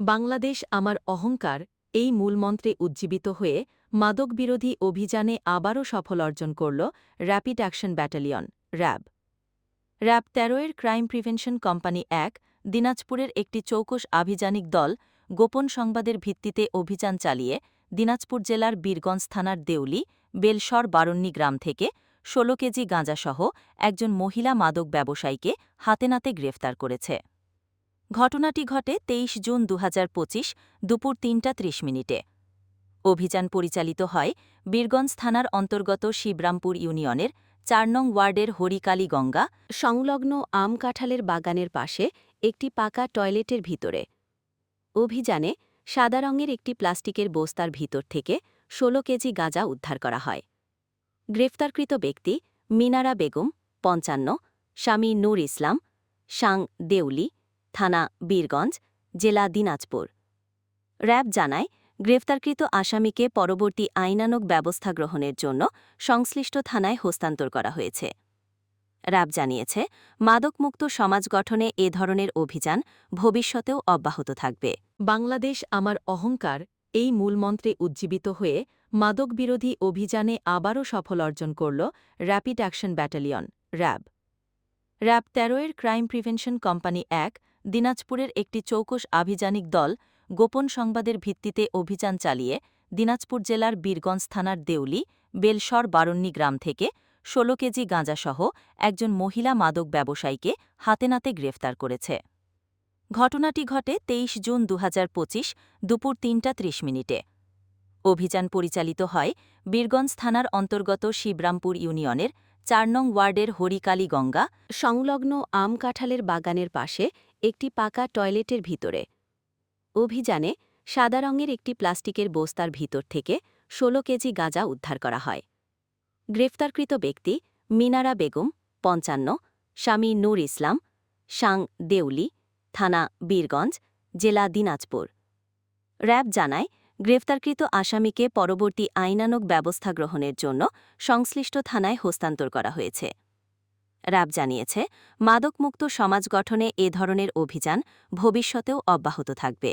বাংলাদেশ আমার অহংকার, এই মূলমন্ত্রে উজ্জীবিত হয়ে মাদকবিরোধী অভিযানে আবারও সফল অর্জন করল rapid action battalion RAB RAB তেরোয়ের crime prevention company এক, দিনাজপুরের একটি চৌকস আভিযানিক দল গোপন সংবাদের ভিত্তিতে অভিযান চালিয়ে দিনাজপুর জেলার বীরগঞ্জ থানার দেউলি বেলসর বারণ্যী গ্রাম থেকে ১৬ কেজি গাঁজাসহ একজন মহিলা মাদক ব্যবসায়ীকে হাতেনাতে গ্রেফতার করেছে। ঘটনাটি ঘটে তেইশ জুন দু হাজার পঁচিশ দুপুর তিনটা ত্রিশ মিনিটে। অভিযান পরিচালিত হয় বীরগঞ্জ থানার অন্তর্গত শিবরামপুর ইউনিয়নের চার নং ওয়ার্ডের হরিকালী গঙ্গা সংলগ্ন আম কাঁঠালের বাগানের পাশে একটি পাকা টয়লেটের ভিতরে। অভিযানে সাদা রঙের একটি প্লাস্টিকের বস্তার ভিতর থেকে ১৬ কেজি গাঁজা উদ্ধার করা হয়। গ্রেফতারকৃত ব্যক্তি মিনারা বেগম, পঞ্চান্ন, স্বামী নূর ইসলাম, সাং দেউলি থানা, বীরগঞ্জ, জেলা দিনাজপুর। র্যাব জানায়, গ্রেফতারকৃত আসামিকে পরবর্তী আইনানক ব্যবস্থা গ্রহণের জন্য সংশ্লিষ্ট থানায় হস্তান্তর করা হয়েছে। র্যাব জানিয়েছে, মাদকমুক্ত সমাজ গঠনে এ ধরনের অভিযান ভবিষ্যতেও অব্যাহত থাকবে। বাংলাদেশ আমার অহংকার, এই মূলমন্ত্রে উজ্জীবিত হয়ে মাদকবিরোধী অভিযানে আবারও সফল অর্জন করল rapid action battalion, RAB. RAB তেরোয়ের crime prevention company এক দিনাজপুরের একটি চৌকস আভিযানিক দল গোপন সংবাদের ভিত্তিতে অভিযান চালিয়ে দিনাজপুর জেলার বীরগঞ্জ থানার দেউলি বেলসর বারণ্যী গ্রাম থেকে ১৬ কেজি গাঁজাসহ একজন মহিলা মাদক ব্যবসায়ীকে হাতেনাতে গ্রেফতার করেছে। ঘটনাটি ঘটে তেইশ জুন দু হাজার পঁচিশ দুপুর তিনটা ত্রিশ মিনিটে। অভিযান পরিচালিত হয় বীরগঞ্জ থানার অন্তর্গত শিবরামপুর ইউনিয়নের চার নং ওয়ার্ডের হরিকালী গঙ্গা সংলগ্ন আম কাঁঠালের বাগানের পাশে একটি পাকা টয়লেটের ভিতরে। অভিযানে সাদা রঙের একটি প্লাস্টিকের বস্তার ভিতর থেকে ১৬ কেজি গাঁজা উদ্ধার করা হয়। গ্রেফতারকৃত ব্যক্তি মিনারা বেগম, পঞ্চান্ন, স্বামী নূর ইসলাম, সাং দেউলি, থানা বীরগঞ্জ, জেলা দিনাজপুর। র্যাব জানায়, গ্রেফতারকৃত আসামিকে পরবর্তী আইনানক ব্যবস্থা গ্রহণের জন্য সংশ্লিষ্ট থানায় হস্তান্তর করা হয়েছে। র্যাব জানিয়েছে মাদকমুক্ত সমাজ গঠনে এ ধরনের অভিযান ভবিষ্যতেও অব্যাহত থাকবে।